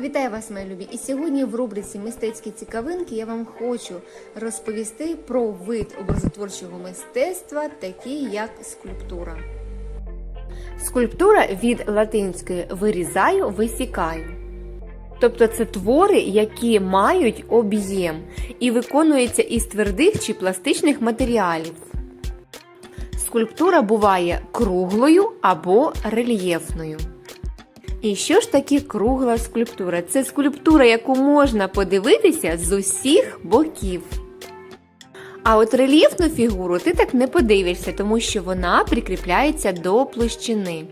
Вітаю вас, мої любі! І сьогодні в рубриці Мистецькі цікавинки я вам хочу розповісти про вид образотворчого мистецтва, такий як скульптура. Скульптура від латинської вирізаю, висікаю. Тобто це твори, які мають об'єм і виконуються із твердих чи пластичних матеріалів. Скульптура буває круглою або рельєфною. І що ж таке кругла скульптура? Це скульптура, яку можна подивитися з усіх боків. А от рельєфну фігуру ти так не подивишся, тому що вона прикріпляється до площини.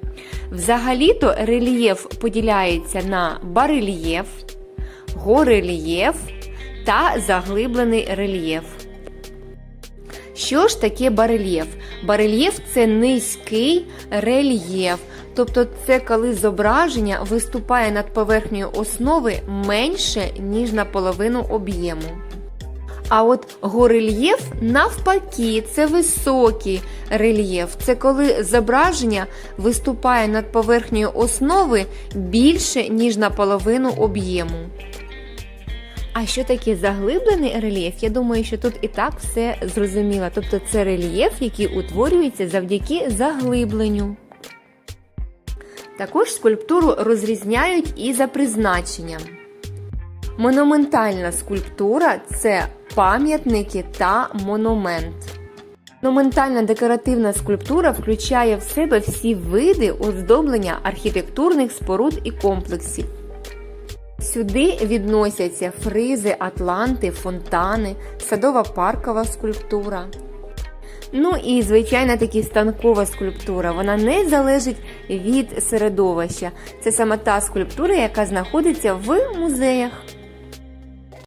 Взагалі-то рельєф поділяється на барельєф, горельєф та заглиблений рельєф. Що ж таке барельєф? Барельєф це низький рельєф, тобто це коли зображення виступає над поверхнею основи менше, ніж на половину об'єму. А от горельєф навпаки, це високий рельєф. Це коли зображення виступає над поверхнею основи більше, ніж на половину об'єму. А що таке заглиблений рельєф? Я думаю, що тут і так все зрозуміло. Тобто це рельєф, який утворюється завдяки заглибленню. Також скульптуру розрізняють і за призначенням. Монументальна скульптура це пам'ятники та монумент. Монументальна декоративна скульптура включає в себе всі види оздоблення архітектурних споруд і комплексів. Сюди відносяться фризи, атланти, фонтани, садова паркова скульптура. Ну і, звичайно, таки станкова скульптура. Вона не залежить від середовища. Це саме та скульптура, яка знаходиться в музеях.